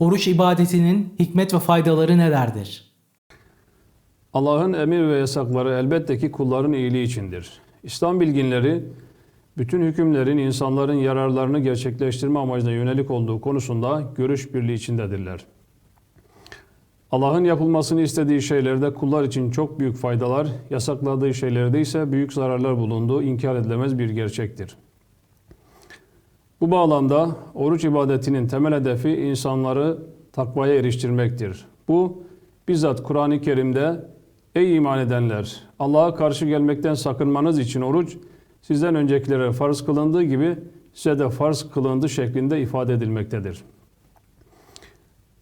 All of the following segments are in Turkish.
oruç ibadetinin hikmet ve faydaları nelerdir? Allah'ın emir ve yasakları elbette ki kulların iyiliği içindir. İslam bilginleri bütün hükümlerin insanların yararlarını gerçekleştirme amacına yönelik olduğu konusunda görüş birliği içindedirler. Allah'ın yapılmasını istediği şeylerde kullar için çok büyük faydalar, yasakladığı şeylerde ise büyük zararlar bulunduğu inkar edilemez bir gerçektir. Bu bağlamda oruç ibadetinin temel hedefi insanları takvaya eriştirmektir. Bu bizzat Kur'an-ı Kerim'de ey iman edenler Allah'a karşı gelmekten sakınmanız için oruç sizden öncekilere farz kılındığı gibi size de farz kılındı şeklinde ifade edilmektedir.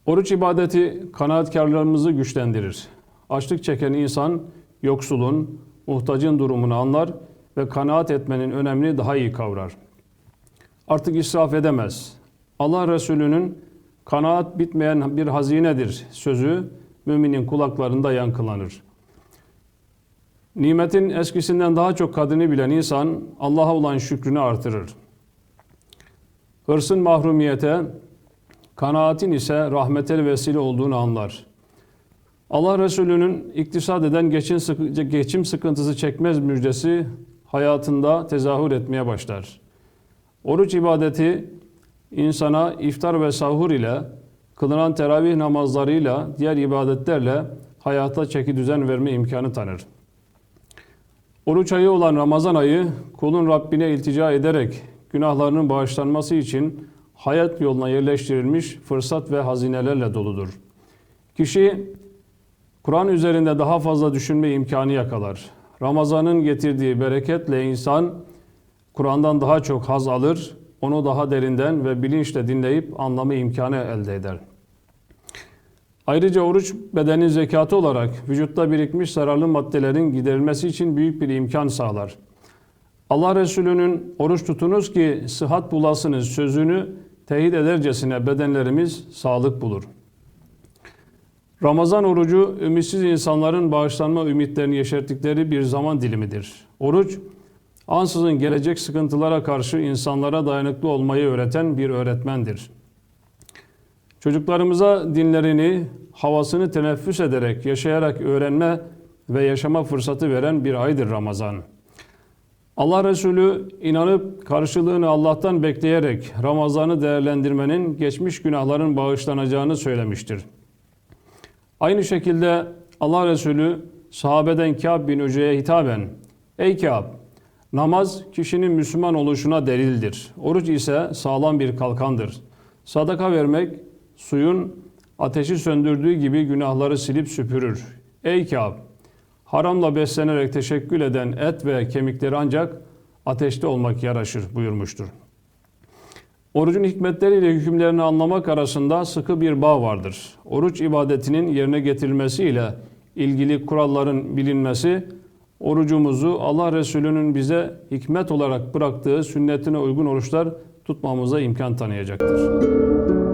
Oruç ibadeti kanaatkarlarımızı güçlendirir. Açlık çeken insan yoksulun, muhtacın durumunu anlar ve kanaat etmenin önemini daha iyi kavrar. Artık israf edemez. Allah Resulü'nün kanaat bitmeyen bir hazinedir sözü müminin kulaklarında yankılanır. Nimetin eskisinden daha çok kadrini bilen insan Allah'a olan şükrünü artırır. Hırsın mahrumiyete, kanaatin ise rahmete vesile olduğunu anlar. Allah Resulü'nün iktisat eden geçim sıkıntısı çekmez müjdesi hayatında tezahür etmeye başlar. Oruç ibadeti insana iftar ve sahur ile, kılınan teravih namazlarıyla, diğer ibadetlerle hayata çeki düzen verme imkanı tanır. Oruç ayı olan Ramazan ayı kulun Rabbine iltica ederek günahlarının bağışlanması için hayat yoluna yerleştirilmiş fırsat ve hazinelerle doludur. Kişi Kur'an üzerinde daha fazla düşünme imkanı yakalar. Ramazanın getirdiği bereketle insan Kur'an'dan daha çok haz alır, onu daha derinden ve bilinçle dinleyip anlama imkanı elde eder. Ayrıca oruç bedenin zekatı olarak vücutta birikmiş zararlı maddelerin giderilmesi için büyük bir imkan sağlar. Allah Resulü'nün oruç tutunuz ki sıhhat bulasınız sözünü teyit edercesine bedenlerimiz sağlık bulur. Ramazan orucu ümitsiz insanların bağışlanma ümitlerini yeşerttikleri bir zaman dilimidir. Oruç, ansızın gelecek sıkıntılara karşı insanlara dayanıklı olmayı öğreten bir öğretmendir. Çocuklarımıza dinlerini, havasını teneffüs ederek, yaşayarak öğrenme ve yaşama fırsatı veren bir aydır Ramazan. Allah Resulü inanıp karşılığını Allah'tan bekleyerek Ramazan'ı değerlendirmenin geçmiş günahların bağışlanacağını söylemiştir. Aynı şekilde Allah Resulü sahabeden Kâb bin Ücre'ye hitaben Ey Kâb! Namaz kişinin Müslüman oluşuna delildir. Oruç ise sağlam bir kalkandır. Sadaka vermek suyun ateşi söndürdüğü gibi günahları silip süpürür. Ey Kâb! Haramla beslenerek teşekkül eden et ve kemikleri ancak ateşte olmak yaraşır buyurmuştur. Orucun hikmetleriyle hükümlerini anlamak arasında sıkı bir bağ vardır. Oruç ibadetinin yerine getirilmesiyle ilgili kuralların bilinmesi, orucumuzu Allah Resulü'nün bize hikmet olarak bıraktığı sünnetine uygun oruçlar tutmamıza imkan tanıyacaktır.